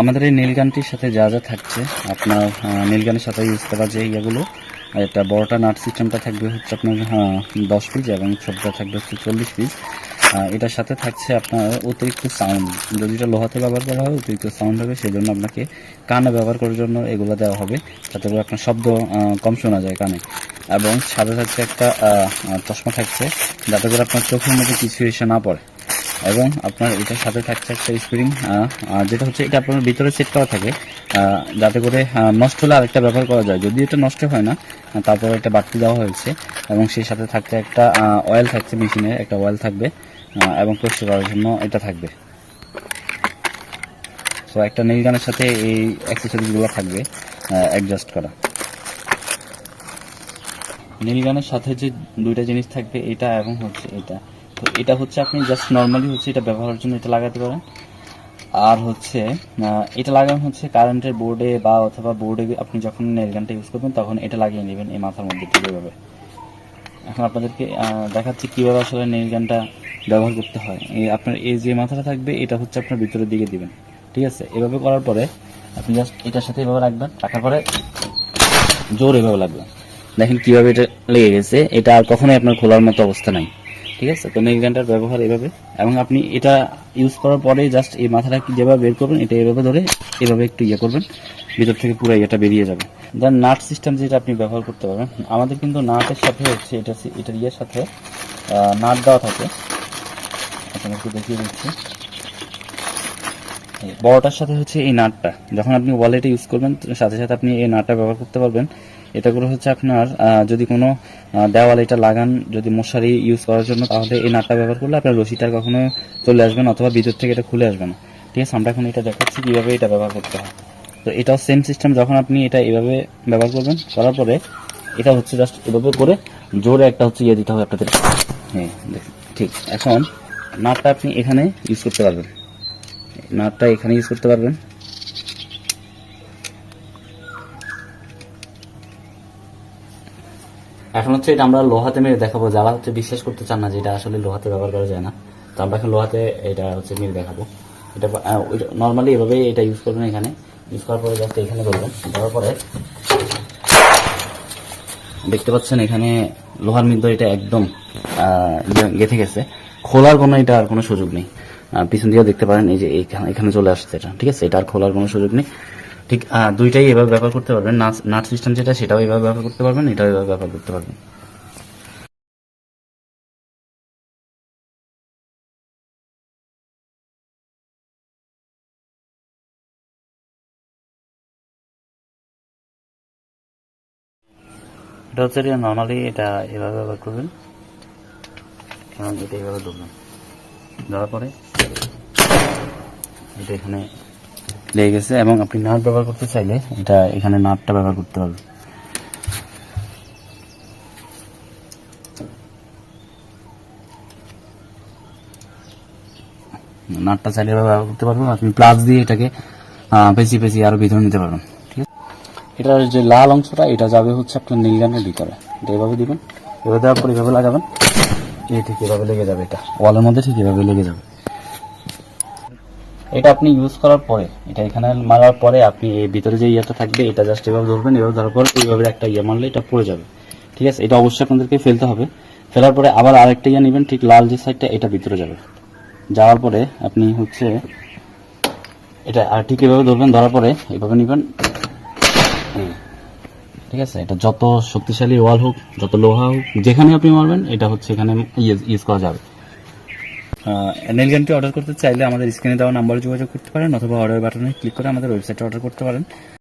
আমাদের এই নীলগানটির সাথে যা যা থাকছে, আপনার নীলগানের সাথে ইউজ করা যে ইয়েগুলো একটা বড়টা নাট সিস্টেমটা থাকবে হচ্ছে আপনার দশ পিস এবং ছোটটা থাকবে হচ্ছে চল্লিশ পিস এটার সাথে থাকছে আপনার অতিরিক্ত সাউন্ড যদি এটা লোহাতে ব্যবহার করা হয়, অতিরিক্ত সাউন্ড হবে সেই জন্য আপনাকে কানে ব্যবহার করার জন্য এগুলো দেওয়া হবে, যাতে করে আপনার শব্দ কম শোনা যায় কানে। এবং সাথে থাকছে একটা চশমা থাকছে, যাতে করে আপনার চোখের মধ্যে কিছু এসে না পড়ে। এবং আপনার এটার সাথে থাকছে একটা স্প্রিং যেটা হচ্ছে এটা আপনার ভিতরে সেট করা থাকে যাতে করে নষ্ট হলে আরেকটা ব্যবহার করা যায়। যদি এটা নষ্ট হয় না তারপরে একটা বাড়তি দেওয়া হয়েছে এবং সেই সাথে থাকছে একটা অয়েল থাকছে মেশিনে একটা অয়েল থাকবে এবং পরিষ্কার করার জন্য এটা থাকবে। তো একটা নীল গানের সাথে এই অ্যাক্সেসরিজগুলো থাকবে অ্যাডজাস্ট করা। নীল গানের সাথে যে দুইটা জিনিস থাকবে, এটা এবং হচ্ছে এটা। তো এটা হচ্ছে আপনি জাস্ট নর্মালি হচ্ছে এটা ব্যবহারের জন্য এটা লাগাতে পারেন। আর হচ্ছে এটা লাগানো হচ্ছে কারেন্টের বোর্ডে বা অথবা বোর্ডে আপনি যখন নীল গানটা ইউজ করবেন তখন এটা লাগিয়ে নেবেন এই মাথার মধ্যে ঠিক এভাবে এখন আপনাদেরকে দেখাচ্ছি কীভাবে আসলে নীল গানটা ব্যবহার করতে হয়। এই আপনার, এই যে মাথাটা থাকবে এটা হচ্ছে আপনার ভিতরের দিকে দিবেন। ঠিক আছে? এভাবে করার পরে আপনি জাস্ট এটার সাথে এভাবে রাখবেন, রাখার পরে জোর এভাবে লাগবে। দেখেন কীভাবে এটা লেগে গেছে। এটা আর কখনোই আপনার খোলার মতো অবস্থা নাই। ঠিক আছে? তো নেক গানটার ব্যবহার এভাবে। এবং আপনি এটা ইউজ করার পরে জাস্ট এই মাথাটা যেভাবে বের করবেন, এটা এভাবে ধরে এভাবে একটু ইয়ে করবেন, ভিতর থেকে পুরো ইয়েটা বেরিয়ে যাবে। দেন নাট সিস্টেম যেটা আপনি ব্যবহার করতে পারবেন, আমাদের কিন্তু নাটের সাথে হচ্ছে, এটা এটার ইয়ের সাথে নাট দেওয়া থাকে। আপনাকে দেখিয়ে দিচ্ছি। বড়টার সাথে হচ্ছে এই নাটটা যখন আপনি ওয়ালেটে ইউজ করবেন সাথে সাথে আপনি এই নাটটা ব্যবহার করতে পারবেন। এটা করে হচ্ছে আপনার যদি কোনো দেওয়াল এটা লাগান, যদি মশারি ইউজ করার জন্য, তাহলে এই নাটটা ব্যবহার করলে আপনার রশিটা কখনো চলে আসবে না, অথবা ভিতর থেকে এটা খুলে আসবে না। ঠিক আছে, আমরা এখন এটা দেখাচ্ছি কীভাবে এটা ব্যবহার করতে হয়। তো এটাও সেম সিস্টেম যখন আপনি এটা এভাবে ব্যবহার করবেন, করার পরে এটা হচ্ছে জাস্ট এভাবে করে জোরে একটা হচ্ছে ইয়ে দিতে হবে আপনাদের। হ্যাঁ ঠিক, এখন নাটটা আপনি এখানে ইউজ করতে পারবেন। নাটটা এখানে ইউজ করতে পারবেন। এখন হচ্ছে এটা আমরা লোহাতে মেরে দেখাবো। যারা হচ্ছে বিশ্বাস করতে চান না যে এটা আসলে লোহাতে ব্যবহার করা যায় না, তো আমরা এখন লোহাতে এটা হচ্ছে মেরে দেখাবো। এটা নর্মালি এভাবে এটা ইউজ করবেন এখানে। ইউজ করার পরে জাস্ট এখানে করবেন দেওয়ার পরে দেখতে পাচ্ছেন এখানে লোহার মধ্যে এটা একদম গেঁথে গেছে। খোলার কোনো এটা আর কোনো সুযোগ নেই। পিছন দিকেও দেখতে পারেন, এই যে এখানে চলে আসছে এটা, ঠিক আছে? এটা আর খোলার কোনো সুযোগ নেই। ঠিক দুইটাই এভাবে ব্যবহার করতে পারবেন। নাট সিস্টেম যেটা, সেটাও এভাবে ব্যবহার করতে পারবেন, এটাও এভাবে ব্যবহার করতে পারবেন। এটা হচ্ছে নর্মালি এটা এভাবে ব্যবহার করবেন। এটা এভাবে ধরবেন। দেওয়ার পরে, এটা এখানে লেগে গেছে এবং আপনি নাট ব্যবহার করতে চাইলে এটা এখানে নাটটা ব্যবহার করতে পারবেন নাটটা চাইলে ব্যবহার করতে পারবেন। আপনি প্লাস দিয়ে এটাকে আহ, পেঁচিয়ে পেঁচিয়ে আরও ভিতরে নিতে পারবেন ঠিক আছে? এটার যে লাল অংশটা এটা যাবে হচ্ছে আপনার নীলগানের ভিতরে। এটা এভাবে দিবেন এভাবে দেওয়ার পর এভাবে লাগাবেন। এ ঠিক এভাবে লেগে যাবে এটা। ওয়ালের মধ্যে ঠিক এভাবে লেগে যাবে। এটা আপনি ইউজ করার পরে, এটা এখানে মারার পরে আপনি এই ভিতরে যে ইয়েটা থাকবে, এটা জাস্ট এভাবে ধরবেন, এভাবে ধরার পর এইভাবে একটা ইয়ে মারলে এটা পড়ে যাবে। ঠিক আছে? এটা অবশ্যই আপনাদেরকে ফেলতে হবে। ফেলার পরে আবার আরেকটা ইয়ে নেবেন, ঠিক লাল যে সাইডটা এটা ভিতরে যাবে। যাওয়ার পরে আপনি হচ্ছে এটা আর ঠিক এভাবে ধরবেন, ধরার পরে এভাবে নেবেন। ঠিক আছে? এটা যত শক্তিশালী ওয়াল হোক, যত লোহা হোক, যেখানে আপনি মারবেন, এটা হচ্ছে এখানে ইউজ করা যাবে। নেল গানটি অর্ডার করতে চাইলে আমাদের স্ক্রিনে দেওয়া নাম্বারে যোগাযোগ করতে পারেন অথবা অর্ডার বাটনে ক্লিক করে আমাদের ওয়েবসাইটে অর্ডার করতে পারেন।